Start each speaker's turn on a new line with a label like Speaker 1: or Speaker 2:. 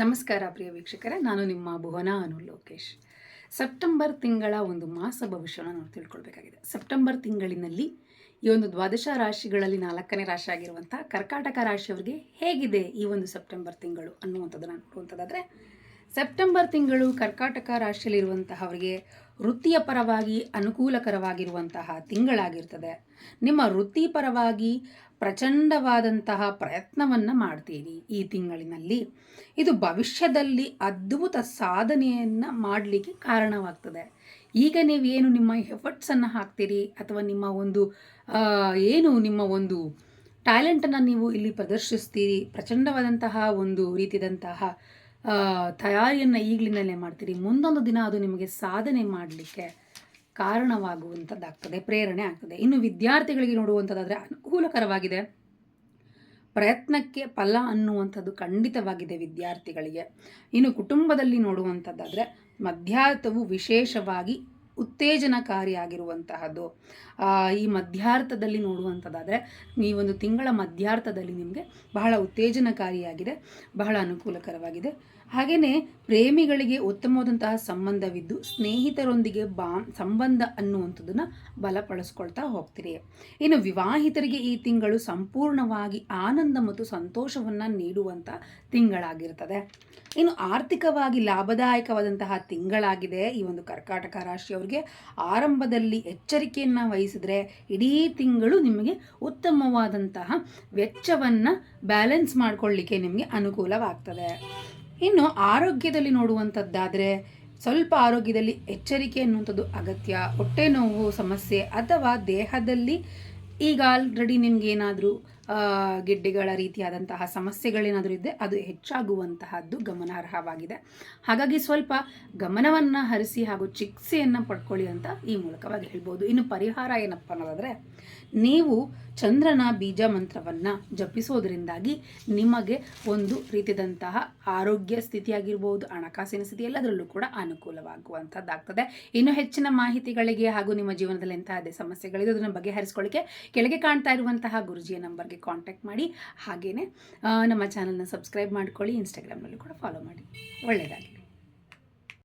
Speaker 1: ನಮಸ್ಕಾರ ಪ್ರಿಯ ವೀಕ್ಷಕರೇ, ನಾನು ನಿಮ್ಮ ಭುವನ ಅನು ಲೋಕೇಶ್. ಸೆಪ್ಟೆಂಬರ್ ತಿಂಗಳ ಒಂದು ಮಾಸ ಭವಿಷ್ಯವನ್ನು ನಾವು ತಿಳ್ಕೊಳ್ಬೇಕಾಗಿದೆ. ಸೆಪ್ಟೆಂಬರ್ ತಿಂಗಳಿನಲ್ಲಿ ಈ ಒಂದು ದ್ವಾದಶ ರಾಶಿಗಳಲ್ಲಿ ನಾಲ್ಕನೇ ರಾಶಿ ಆಗಿರುವಂಥ ಕರ್ಕಾಟಕ ರಾಶಿಯವರಿಗೆ ಹೇಗಿದೆ ಈ ಒಂದು ಸೆಪ್ಟೆಂಬರ್ ತಿಂಗಳು ಅನ್ನುವಂಥದ್ದನ್ನು ನೋಡುವಂಥದ್ದಾದರೆ ಸೆಪ್ಟೆಂಬರ್ ತಿಂಗಳು ಕರ್ಕಾಟಕ ರಾಶಿಯಲ್ಲಿರುವಂತಹವರಿಗೆ ವೃತ್ತಿಯ ಪರವಾಗಿ ಅನುಕೂಲಕರವಾಗಿರುವಂತಹ ತಿಂಗಳಾಗಿರ್ತದೆ. ನಿಮ್ಮ ವೃತ್ತಿಪರವಾಗಿ ಪ್ರಚಂಡವಾದಂತಹ ಪ್ರಯತ್ನವನ್ನು ಮಾಡ್ತೀರಿ ಈ ತಿಂಗಳಿನಲ್ಲಿ. ಇದು ಭವಿಷ್ಯದಲ್ಲಿ ಅದ್ಭುತ ಸಾಧನೆಯನ್ನು ಮಾಡಲಿಕ್ಕೆ ಕಾರಣವಾಗ್ತದೆ. ಈಗ ನೀವೇನು ನಿಮ್ಮ ಎಫರ್ಟ್ಸನ್ನು ಹಾಕ್ತೀರಿ? ಅಥವಾ ನಿಮ್ಮ ಒಂದು ಏನು ನಿಮ್ಮ ಒಂದು ಟ್ಯಾಲೆಂಟನ್ನು ನೀವು ಇಲ್ಲಿ ಪ್ರದರ್ಶಿಸ್ತೀರಿ? ಪ್ರಚಂಡವಾದಂತಹ ಒಂದು ರೀತಿಯಾದಂತಹ ತಯಾರಿಯನ್ನು ಈಗಲಿಂದಲೇ ಮಾಡ್ತೀರಿ. ಮುಂದೊಂದು ದಿನ ಅದು ನಿಮಗೆ ಸಾಧನೆ ಮಾಡಲಿಕ್ಕೆ ಕಾರಣವಾಗುವಂಥದ್ದಾಗ್ತದೆ ಪ್ರೇರಣೆ ಆಗ್ತದೆ. ಇನ್ನು ವಿದ್ಯಾರ್ಥಿಗಳಿಗೆ ನೋಡುವಂಥದ್ದಾದರೆ ಅನುಕೂಲಕರವಾಗಿದೆ. ಪ್ರಯತ್ನಕ್ಕೆ ಫಲ ಅನ್ನುವಂಥದ್ದು ಖಂಡಿತವಾಗಿದೆ ವಿದ್ಯಾರ್ಥಿಗಳಿಗೆ. ಇನ್ನು ಕುಟುಂಬದಲ್ಲಿ ನೋಡುವಂಥದ್ದಾದರೆ ಮಧ್ಯಾಹ್ನವು ವಿಶೇಷವಾಗಿ ಉತ್ತೇಜನಕಾರಿಯಾಗಿರುವಂತಹದ್ದು. ಈ ಮಧ್ಯಾರ್ಥದಲ್ಲಿ ನೋಡುವಂಥದ್ದಾದರೆ ಈ ಒಂದು ತಿಂಗಳ ಮಧ್ಯಾರ್ಥದಲ್ಲಿ ನಿಮಗೆ ಬಹಳ ಉತ್ತೇಜನಕಾರಿಯಾಗಿದೆ ಬಹಳ ಅನುಕೂಲಕರವಾಗಿದೆ. ಹಾಗೆಯೇ ಪ್ರೇಮಿಗಳಿಗೆ ಉತ್ತಮವಾದಂತಹ ಸಂಬಂಧವಿದ್ದು ಸ್ನೇಹಿತರೊಂದಿಗೆ ಬಾ, ಸಂಬಂಧ ಅನ್ನುವಂಥದ್ದನ್ನು ಬಲಪಡಿಸ್ಕೊಳ್ತಾ ಹೋಗ್ತೀರಿ. ಇನ್ನು ವಿವಾಹಿತರಿಗೆ ಈ ತಿಂಗಳು ಸಂಪೂರ್ಣವಾಗಿ ಆನಂದ ಮತ್ತು ಸಂತೋಷವನ್ನು ನೀಡುವಂಥ ತಿಂಗಳಾಗಿರ್ತದೆ. ಇನ್ನು ಆರ್ಥಿಕವಾಗಿ ಲಾಭದಾಯಕವಾದಂತಹ ತಿಂಗಳಾಗಿದೆ ಈ ಒಂದು ಕರ್ಕಾಟಕ ರಾಶಿಯವರಿಗೆ. ಆರಂಭದಲ್ಲಿ ಎಚ್ಚರಿಕೆಯನ್ನು ವಹಿಸಿದ್ರೆ ಇಡೀ ತಿಂಗಳು ನಿಮಗೆ ಉತ್ತಮವಾದಂತಹ ವೆಚ್ಚವನ್ನು ಬ್ಯಾಲೆನ್ಸ್ ಮಾಡಿಕೊಳ್ಳಿಕ್ಕೆ ನಿಮಗೆ ಅನುಕೂಲವಾಗ್ತದೆ. ಇನ್ನು ಆರೋಗ್ಯದಲ್ಲಿ ನೋಡುವಂಥದ್ದಾದರೆ ಸ್ವಲ್ಪ ಆರೋಗ್ಯದಲ್ಲಿ ಎಚ್ಚರಿಕೆ ಅನ್ನುವಂಥದ್ದು ಅಗತ್ಯ. ಹೊಟ್ಟೆ ನೋವು, ಸಮಸ್ಯೆ ಅಥವಾ ದೇಹದಲ್ಲಿ ಈಗ ಆಲ್ರೆಡಿ ನಿಮಗೇನಾದರೂ ಗೆಡ್ಡೆಗಳ ರೀತಿಯಾದಂತಹ ಸಮಸ್ಯೆಗಳೇನಾದರೂ ಇದ್ದರೆ ಅದು ಹೆಚ್ಚಾಗುವಂತಹದ್ದು ಗಮನಾರ್ಹವಾಗಿದೆ. ಹಾಗಾಗಿ ಸ್ವಲ್ಪ ಗಮನವನ್ನು ಹರಿಸಿ ಹಾಗೂ ಚಿಕಿತ್ಸೆಯನ್ನು ಪಡ್ಕೊಳ್ಳಿ ಅಂತ ಈ ಮೂಲಕವಾಗಿ ಹೇಳ್ಬೋದು. ಇನ್ನು ಪರಿಹಾರ ಏನಪ್ಪ ಅನ್ನೋದಾದರೆ, ನೀವು ಚಂದ್ರನ ಬೀಜ ಮಂತ್ರವನ್ನು ಜಪಿಸೋದ್ರಿಂದಾಗಿ ನಿಮಗೆ ಒಂದು ರೀತಿಯಾದಂತಹ ಆರೋಗ್ಯ ಸ್ಥಿತಿಯಾಗಿರ್ಬೋದು, ಹಣಕಾಸಿನ ಸ್ಥಿತಿ ಎಲ್ಲದರಲ್ಲೂ ಕೂಡ ಅನುಕೂಲವಾಗುವಂಥದ್ದಾಗ್ತದೆ. ಇನ್ನು ಹೆಚ್ಚಿನ ಮಾಹಿತಿಗಳಿಗೆ ಹಾಗೂ ನಿಮ್ಮ ಜೀವನದಲ್ಲಿ ಎಂತಹ ಅದೇ ಸಮಸ್ಯೆಗಳಿದೆ ಅದನ್ನು ಬಗೆಹರಿಸ್ಕೊಳ್ಳಿಕ್ಕೆ ಕೆಳಗೆ ಕಾಣ್ತಾ ಇರುವಂತಹ ಗುರುಜಿಯ ನಂಬರ್ಗೆ ಕಾಂಟ್ಯಾಕ್ಟ್ ಮಾಡಿ. ಹಾಗೆಯೇ ನಮ್ಮ ಚಾನಲ್ನ ಸಬ್ಸ್ಕ್ರೈಬ್ ಮಾಡ್ಕೊಳ್ಳಿ, ಇನ್ಸ್ಟಾಗ್ರಾಮ್ನಲ್ಲೂ ಕೂಡ ಫಾಲೋ ಮಾಡಿ. ಒಳ್ಳೆಯದಾಗಲಿ.